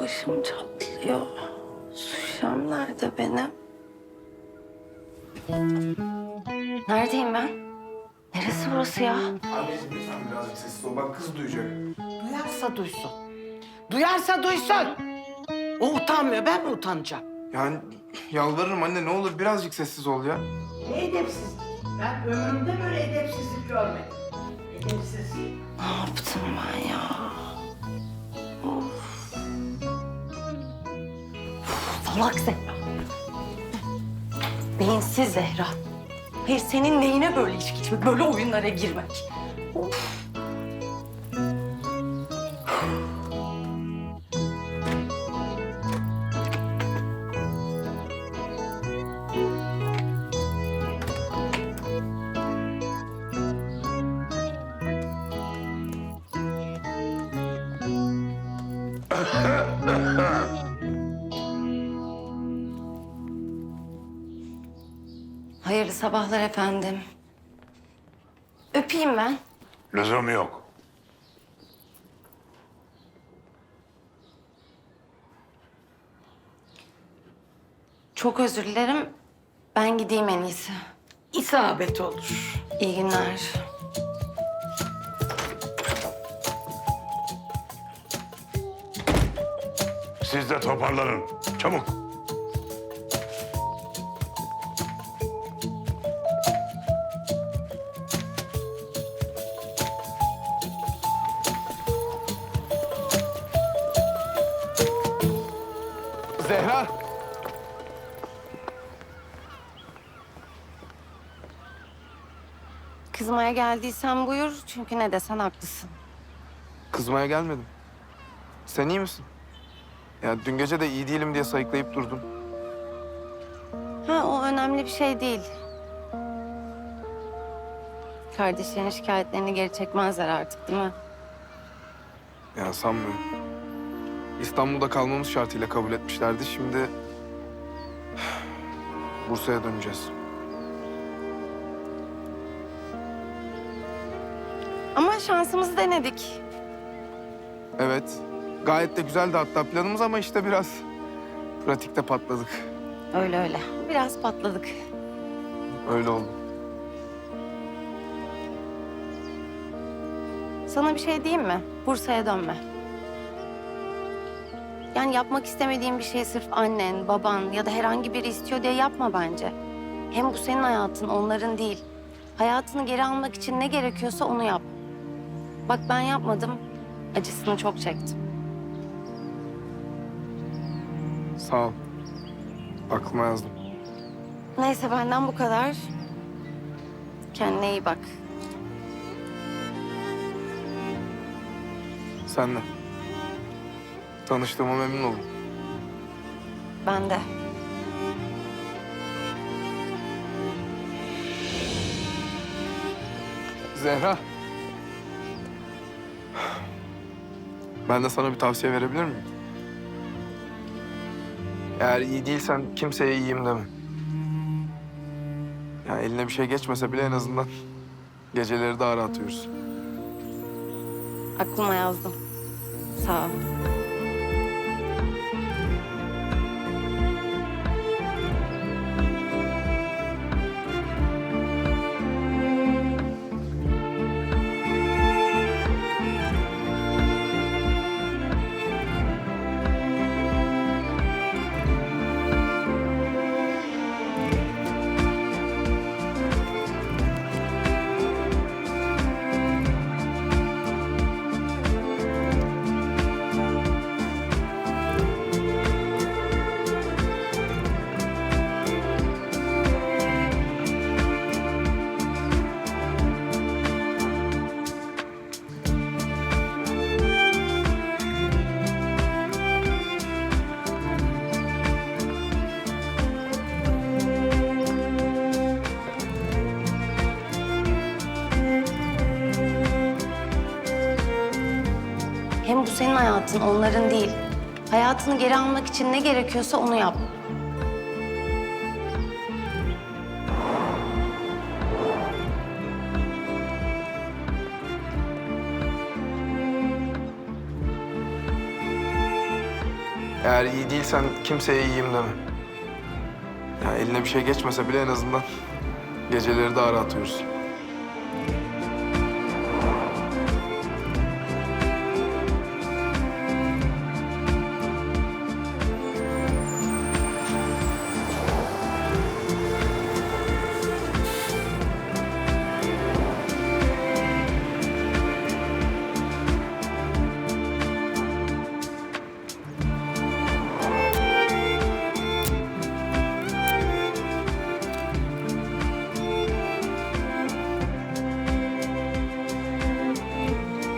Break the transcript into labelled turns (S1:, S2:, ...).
S1: Başım çatlıyor. Suşam nerede benim? Neredeyim ben? Neresi burası ya?
S2: Anneciğim lütfen birazcık sessiz ol. Bak kız duyacak.
S3: Duyarsa duysun. Duyarsa duysun. O utanmıyor, ben mi utanacağım?
S2: Yani yalvarırım anne ne olur birazcık sessiz ol ya.
S3: Ne edepsiz. Ben ömrümde böyle edepsizlik görmedim. Edepsiz.
S1: Ne yaptım ben ya? Of. Uf, Salak Zehra. Beyinsiz Zehra. Hayır senin neyine böyle içki içmek, böyle oyunlara girmek? Of. Hayırlı sabahlar efendim. Öpeyim ben.
S4: Lüzum yok.
S1: Çok özür dilerim. Ben gideyim en iyisi.
S3: İsabet olur.
S1: İyi günler.
S4: Siz de toparlanın. Çabuk.
S1: Kızmaya geldiysen buyur. Çünkü ne desen haklısın.
S2: Kızmaya gelmedim. Sen iyi misin? Ya dün gece de iyi değilim diye sayıklayıp durdun.
S1: Ha o önemli bir şey değil. Kardeşlerin şikayetlerini geri çekmezler artık değil mi?
S2: Ya sanmıyorum. İstanbul'da kalmamız şartıyla kabul etmişlerdi. Şimdi Bursa'ya döneceğiz.
S1: Ama şansımızı denedik.
S2: Evet. Gayet de güzeldi hatta planımız ama işte biraz pratikte patladık.
S1: Öyle öyle. Biraz patladık.
S2: Öyle oldu.
S1: Sana bir şey diyeyim mi? Bursa'ya dönme. Yani yapmak istemediğin bir şey sırf annen, baban ya da herhangi biri istiyor diye yapma bence. Hem bu senin hayatın, onların değil. Hayatını geri almak için ne gerekiyorsa onu yap. Bak ben yapmadım, acısını çok çektim.
S2: Sağ ol. Aklıma yazdım.
S1: Neyse benden bu kadar. Kendine iyi bak.
S2: Sen de. Tanıştığıma memnun oldum.
S1: Ben de.
S2: Zehra. Ben de sana bir tavsiye verebilir miyim? Eğer iyi değilsen kimseye iyiyim deme. Ya eline bir şey geçmese bile en azından geceleri daha rahat uyursun.
S1: Aklıma yazdım. Sağ ol. senin hayatın, onların değil. Hayatını geri almak için ne gerekiyorsa onu yap.
S2: Eğer iyi değilsen kimseye iyiyim deme. Ya eline bir şey geçmese bile en azından geceleri daha rahat uyursun.